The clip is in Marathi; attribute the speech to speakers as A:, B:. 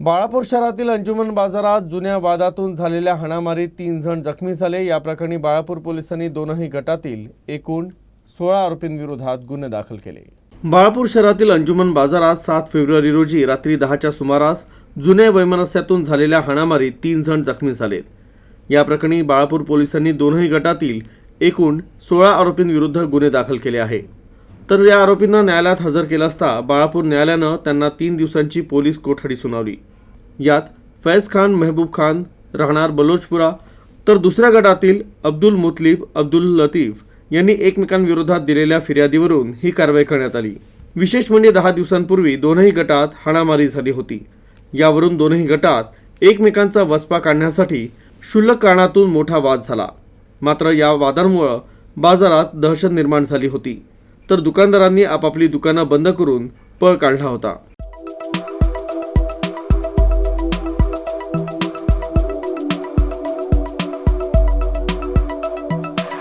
A: बाळापूर शहरातील अंजुमन बाजारात जुन्या वादातून झालेल्या हाणामारीत तीन जण जखमी झाले. या प्रकरणी बाळापूर पोलिसांनी दोनही गटातील एकूण सोळा आरोपींविरोधात गुन्हे दाखल केले. बाळापूर शहरातील अंजुमन बाजारात सात फेब्रुवारी रोजी रात्री दहाच्या सुमारास जुन्या वैमनस्यातून झालेल्या हाणामारीत तीन जण जखमी झालेत. या प्रकरणी बाळापूर पोलिसांनी दोनही गटातील एकूण सोळा आरोपींविरुद्ध गुन्हे दाखल केले आहे. तर या आरोपींना न्यायालयात हजर केलं असता बाळापूर न्यायालयानं त्यांना तीन दिवसांची पोलीस कोठडी सुनावली. यात फैज खान मेहबूब खान राहणार बलोचपुरा तर दुसऱ्या गटातील अब्दुल मुतलिब अब्दुल लतीफ यांनी एकमेकांविरोधात दिलेल्या फिर्यादीवरून ही कारवाई करण्यात आली. विशेष म्हणजे दहा दिवसांपूर्वी दोनही गटात हाणामारी झाली होती. यावरून दोनही गटात एकमेकांचा वचपा काढण्यासाठी क्षुल्लक कारणातून मोठा वाद झाला. मात्र या वादांमुळं बाजारात दहशत निर्माण झाली होती. तर दुकानदारांनी आपापली दुकानं बंद करून पळ काढला होता.